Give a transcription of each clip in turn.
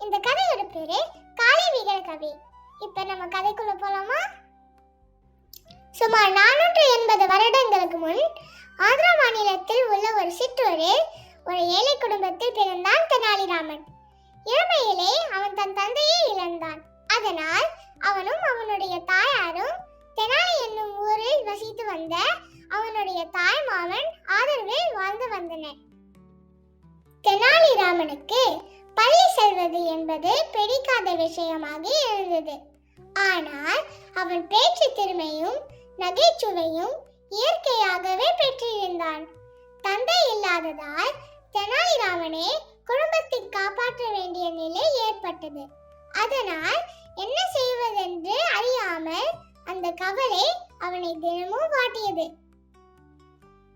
இந்த கதையோட பேரு காளி வீகல் கவி. இப்ப நம்ம கதைக்குள்ள போலாமா? சுமார் நானூற்று எண்பது வருடங்களுக்கு முன் ஆந்திரா மாநிலத்தில் உள்ள ஒரு சிற்றூரில் ஒரு ஏழை குடும்பத்தில் பிறந்தான் தெனாலிராமன். இளமையிலே அவன் தன் தந்தையை இழந்தான். அதனால் அவனும் அவனுடைய தாயாரும் தெனாலி என்னும் ஊரில் வசித்து வந்த அவனுடைய தாய் மாமன் ஆதரவில் வாழ்ந்து வந்தனர். தெனாலிராமனுக்கு பள்ளி செல்வது என்பது பிடிக்காத விஷயமாக இருந்தது. ஆனால் அவன் பேச்சு திறமையும் நகைச்சுவையும் இயற்கையாகவே பெற்றிருந்தான். தந்தை இல்லாததால் தெனாலிராமனே குடும்பத்தை காப்பாற்ற வேண்டிய நிலை ஏற்பட்டது. அதனால் என்ன செய்வதென்று அறியாமல் அந்த கவலை அவனை தினமும் வாட்டியது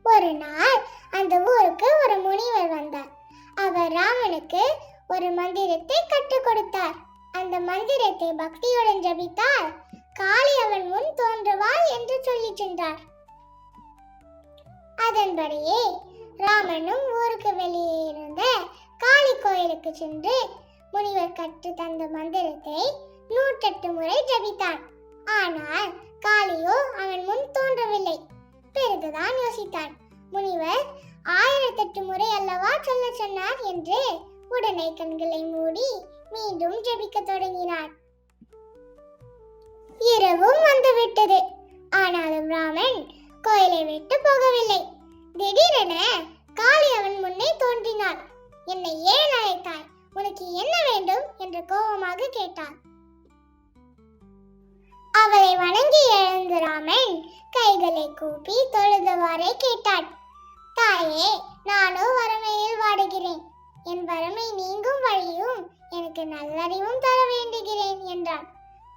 ஒரு நாள் அந்த ஊருக்கு ஒரு முனிவர் வந்தார். அவர் ராமனுக்கு ஒரு மந்திரத்தை கற்றுக் கொடுத்தார். அந்த மந்திரத்தை பக்தியுடன் ஜபித்தால் காளி அவன் முன் தோன்றுவாள் என்று சொல்லி சென்றார். அதன்படியே ராமனும் ஊருக்கு வெளியே இருந்த காளி கோயிலுக்கு சென்று முனிவர் கற்று தந்த மந்திரத்தை நூற்றெட்டு முறை ஜபித்தான். ஆனால் காளியோ அவன் முன் தோன்றவில்லை. பிறகுதான் யோசித்தான். முனிவர் ஆயிரத்தெட்டு முறை அல்லவா? சொல்ல சொன்னார் என்று உடனே கண்களை மூடி மீண்டும் ஜெபிக்க தொடங்கினார். இரவும் வந்துவிட்டது. ஆனாலும் ராமன் கோயிலை விட்டு போகவில்லை. திடீரென காளி அவன் முன்னே தோன்றினார் என்னை ஏன் அழைத்தாய்? உனக்கு என்ன வேண்டும்? என்று கோபமாக கேட்டான். அவளை வணங்கி எழுந்த ராமன் கைகளை கூப்பி தொழுதவாறே கேட்டாள் தாயே நானும் வறுமையில் வாடுகிறேன். என் வறுமை நீங்கும் வழியும் எனக்கு நல்லறிவும் தர வேண்டுகிறேன் என்றான்.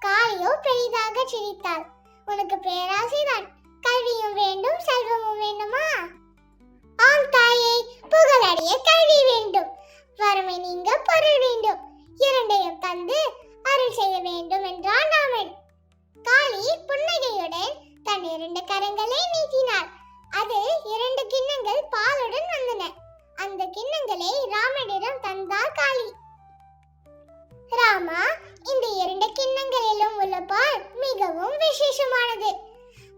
காளியோ பெரிதாக சிரித்தாள். உனக்கு பேராசைதான் கல்வியும் வேண்டும் செல்வமும் வேண்டுமா? ஆம் தாயே புகழடைய கல்வி வேண்டும். வறுமை நீங்க பொருள் வேண்டும். இரண்டையும் தந்து அருள் செய்ய வேண்டும் என்றான் ராமன். காளி புன்னகையுடன் தன் இரண்டு கரங்களை நீட்டினார் அது இரண்டு கிண்ணங்கள் பாலுடன் விசேஷமானது.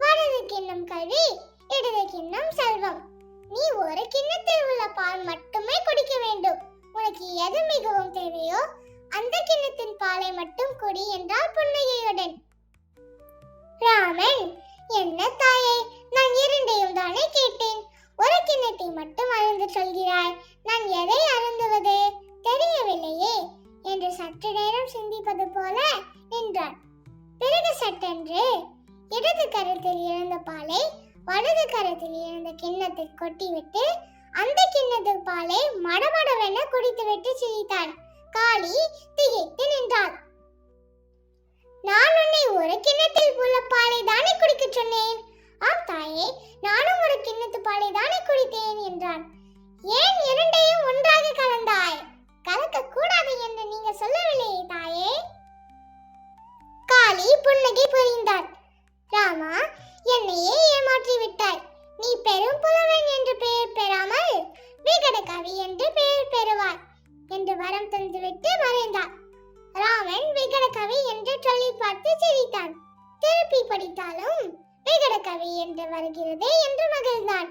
வலது கிண்ணம் கல்வி இடது கிண்ணம் செல்வம். நீ ஒரு கிண்ணத்தில் உள்ள பால் மட்டுமே குடிக்க வேண்டும். உனக்கு எது மிகவும் தேவையோ அந்த கிண்ணத்தின் பாலை மட்டும் குடி என்றார் புன்னகையுடன். ராமன் என்ன தாயே நான் இரண்டையும் தானே கேட்டேன். ஒரு கிண்ணத்தை மட்டும் அருந்து சொல்கிறாய். நான் எதை அருந்துவது? தெரியவில்லையே என்று சற்று நேரம் சிந்திப்பது போல நின்றான். பிறகு சட்டென்று இடது கரத்தில் இருந்த பாலை வலது கரத்தில் இருந்த கிண்ணத்தில் கொட்டிவிட்டு அந்த கிண்ணத்தில் பாலை மடமடவென குடித்துவிட்டு சிரித்தான். காளி திகைத்து நின்றாள். நான் உன்னை ஒரு கிண்ணத்தில் உள்ள பாலை தானே குடிக்க சொன்னேன். ஆம் தாயே நானும் ஒரு கிண்ணத்து பாலை தானே குடித்தேன் என்றான். ஏன் இரண்டையும் ஒன்றாக கலந்தாய்? கலக்க கூடாது என்று கவி என்று பெயர் பெறுவாய் என்று வரம் தந்துவிட்டு மறைந்தார். ராமன் விகட கவி என்று சொல்லி பார்த்து சிரித்தான். திருப்பி படித்தாலும் விகட கவி என்று வருகிறதே என்று மகிழ்ந்தான்.